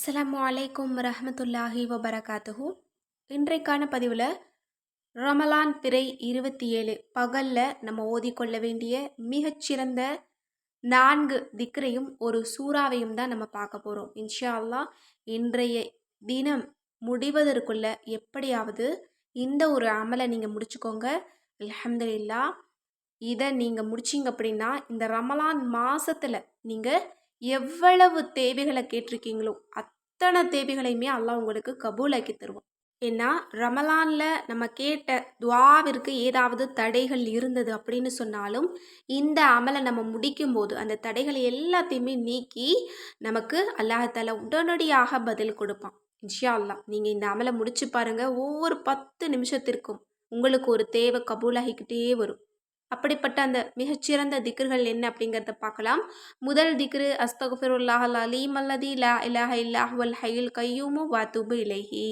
அஸ்லாம் அலைக்கும் ரஹமத்துல்லாஹி வபரகாத்துஹு. இன்றைக்கான பதிவில் ரமலான் பிறை இருபத்தி ஏழு பகலில் நம்ம ஓதிக்கொள்ள வேண்டிய மிகச்சிறந்த நான்கு திக்ரையும் ஒரு சூறாவையும் தான் நம்ம பார்க்க போகிறோம் இன்ஷா அல்லா இன்றைய தினம் முடிவதற்குள்ள எப்படியாவது இந்த ஒரு அமலை நீங்கள் முடிச்சுக்கோங்க. அல்ஹம்துலில்லா இதை நீங்கள் முடிச்சிங்க அப்படின்னா இந்த ரமலான் மாதத்தில் நீங்கள் எவ்வளவு தேவைகளை கேட்டிருக்கீங்களோ அத்தனை தேவைகளையுமே அல்லாஹ் உங்களுக்கு கபூலாக்கி தருவோம் ஏன்னா ரமலானில் நம்ம கேட்ட துவாவிற்கு ஏதாவது தடைகள் இருந்தது அப்படின்னு சொன்னாலும் இந்த அமலை நம்ம முடிக்கும் போது அந்த தடைகளை எல்லாத்தையுமே நீக்கி நமக்கு அல்லாஹால உடனடியாக பதில் கொடுப்பான். இன்ஷா அல்லா நீங்கள் இந்த அமலை முடிச்சு பாருங்கள் ஒவ்வொரு பத்து நிமிஷத்திற்கும் உங்களுக்கு ஒரு தேவை கபூலாகிக்கிட்டே வரும். அப்படிப்பட்ட அந்த மிகச்சிறந்த திக்ர்கள் என்ன அப்படிங்கிறத பார்க்கலாம். முதல் திக்ரு அஸ்தகுஃபிருல்லாஹ் அலீம் அல்லதி லா இலாஹ இல்லாஹ் ஹயில் கையூமு வாத்துபு இலஹி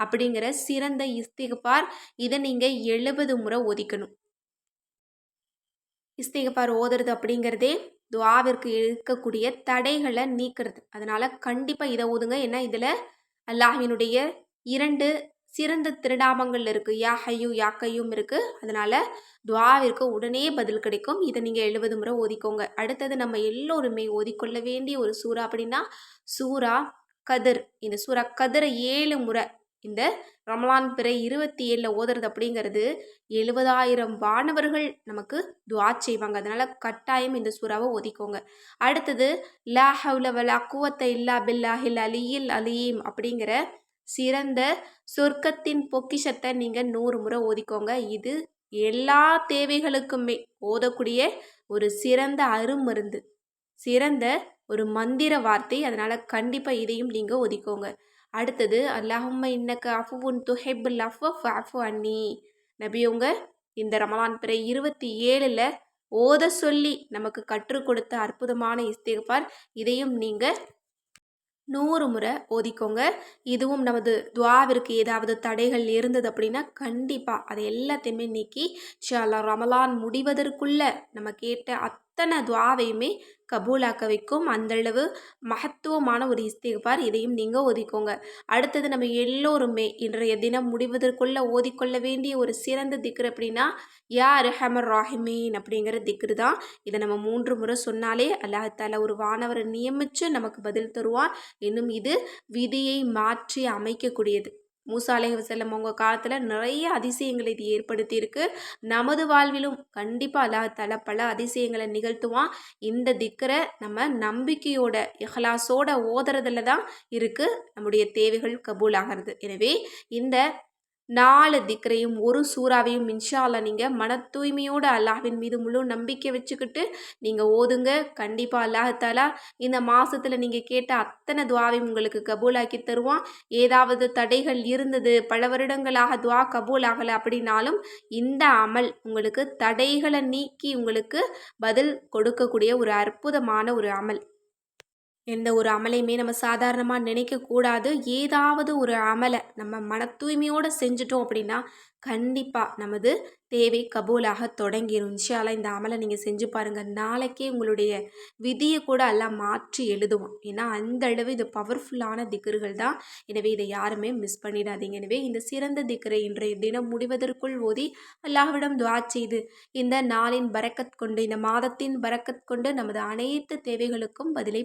அப்படிங்கிற சிறந்த இஸ்திகபார் இதை நீங்கள் எழுபது முறை ஒதிக்கணும். இஸ்திகபார் ஓதுறது அப்படிங்கிறதே துவாவிற்கு இருக்கக்கூடிய தடைகளை நீக்கிறது. அதனால் கண்டிப்பாக இதை ஓதுங்க. ஏன்னா இதில் அல்லாஹினுடைய இரண்டு சிறந்த திருநாமங்கள் இருக்குது யா ஹையும் யா கையும் இருக்குது அதனால் துவாவிற்கு உடனே பதில் கிடைக்கும். இதை நீங்கள் எழுபது முறை ஓதிக்கோங்க. அடுத்தது நம்ம எல்லோருமே ஓதிக்கொள்ள வேண்டிய ஒரு சூறா அப்படின்னா சூறா கதிர். இந்த சூறா கதிரை ஏழு முறை இந்த ரமலான் பிறை இருபத்தி ஏழில் ஓதுறது அப்படிங்கிறது எழுபதாயிரம் வானவர்கள் நமக்கு துவா செய்வாங்க. அதனால் கட்டாயம் இந்த சூறாவை ஒதுக்கோங்க அடுத்தது லா ஹவுல வலா குவத்தை இல்லா பில்லாஹில் அலியில் அலீம் அப்படிங்கிற சிறந்த சொர்க்கத்தின் பொக்கிஷத்தை நீங்கள் நூறு முறை ஓதிக்கோங்க. இது எல்லா தேவைகளுக்குமே ஓதக்கூடிய ஒரு சிறந்த அருமருந்து சிறந்த ஒரு மந்திர வார்த்தை. அதனால் கண்டிப்பாக இதையும் நீங்கள் ஒதுக்கோங்க அடுத்தது அல்லாஹும்ம இன்னக்கு அஃபுன் துஹெபுல் அஃப் அஃபு அன்னி. நபியவங்க இந்த ரமலான் பிறை இருபத்தி ஏழில் ஓத சொல்லி நமக்கு கற்றுக் கொடுத்த அற்புதமான இஸ்திகபார் இதையும் நீங்கள் நூறு முறை ஓதிக்கோங்க இதுவும் நமது துவாவிற்கு ஏதாவது தடைகள் இருந்தது அப்படின்னா கண்டிப்பாக அதை எல்லாத்தையுமே நீக்கி ஷாலா ரமலான் முடிவதற்குள்ள நம்ம கேட்ட அத் அத்தனை துவாவையுமே கபூலாக்க வைக்கும். அந்தளவு மகத்துவமான ஒரு இஸ்திகபார் இதையும் நீங்கள் ஓதிக்கோங்க. அடுத்தது நம்ம எல்லோருமே இன்றைய தினம் முடிவதற்குள்ள ஓதிக்கொள்ள வேண்டிய ஒரு சிறந்த திக்ரு அப்படின்னா யா ரஹமர் ராஹிமீன் அப்படிங்கிற திக்ரு தான். இதை நம்ம மூன்று முறை சொன்னாலே அல்லாஹால ஒரு வானவரை நியமித்து நமக்கு பதில் தருவான். இன்னும் இது விதியை மாற்றி அமைக்கக்கூடியது. மூசா அலைஹி உங்கள் அவங்க காலத்தில் நிறைய அதிசயங்களை இது ஏற்படுத்தியிருக்கு. நமது வாழ்விலும் கண்டிப்பாக அல்லாஹால பல அதிசயங்களை நிகழ்த்துவான். இந்த திக்கரை நம்ம நம்பிக்கையோட இஹ்லாஸோட ஓதுறதுல தான் இருக்குது நம்முடைய தேவைகள் கபூல் ஆகிறது எனவே இந்த நாலு திக்கரையும் ஒரு சூறாவையும் இன்ஷா நீங்கள் மன தூய்மையோடு அல்லாஹின் மீது முழு நம்பிக்கை வச்சுக்கிட்டு நீங்கள் ஓதுங்க. கண்டிப்பாக அல்லாஹாலா இந்த மாதத்தில் நீங்கள் கேட்ட அத்தனை துவாவையும் உங்களுக்கு கபூலாக்கி தருவான். ஏதாவது தடைகள் இருந்தது பல வருடங்களாக துவா கபூல் ஆகலை அப்படின்னாலும் இந்த அமல் உங்களுக்கு தடைகளை நீக்கி உங்களுக்கு பதில் கொடுக்கக்கூடிய ஒரு அற்புதமான ஒரு அமல். எந்த ஒரு அமலையுமே நம்ம சாதாரணமாக நினைக்கக்கூடாது. ஏதாவது ஒரு அமலை நம்ம மன தூய்மையோடு செஞ்சிட்டோம் அப்படின்னா கண்டிப்பாக நமது தேவை கபூலாக தொடங்கிடும் இன்ஷால இந்த அமலை நீங்கள் செஞ்சு பாருங்கள் நாளைக்கே உங்களுடைய விதியை கூட எல்லாம் மாற்றி எழுதுவோம் ஏன்னா அந்த அளவு இது பவர்ஃபுல்லான திக்கர்கள் தான். எனவே இதை யாருமே மிஸ் பண்ணிடாதீங்க. எனவே இந்த சிறந்த திக்கரை இன்றைய தினம் முடிவதற்குள் ஓதி அல்லாஹ்விடம் துவா செய்து இந்த நாளின் பறக்கத் கொண்டு இந்த மாதத்தின் பறக்கத் கொண்டு நமது அனைத்து தேவைகளுக்கும் பதிலை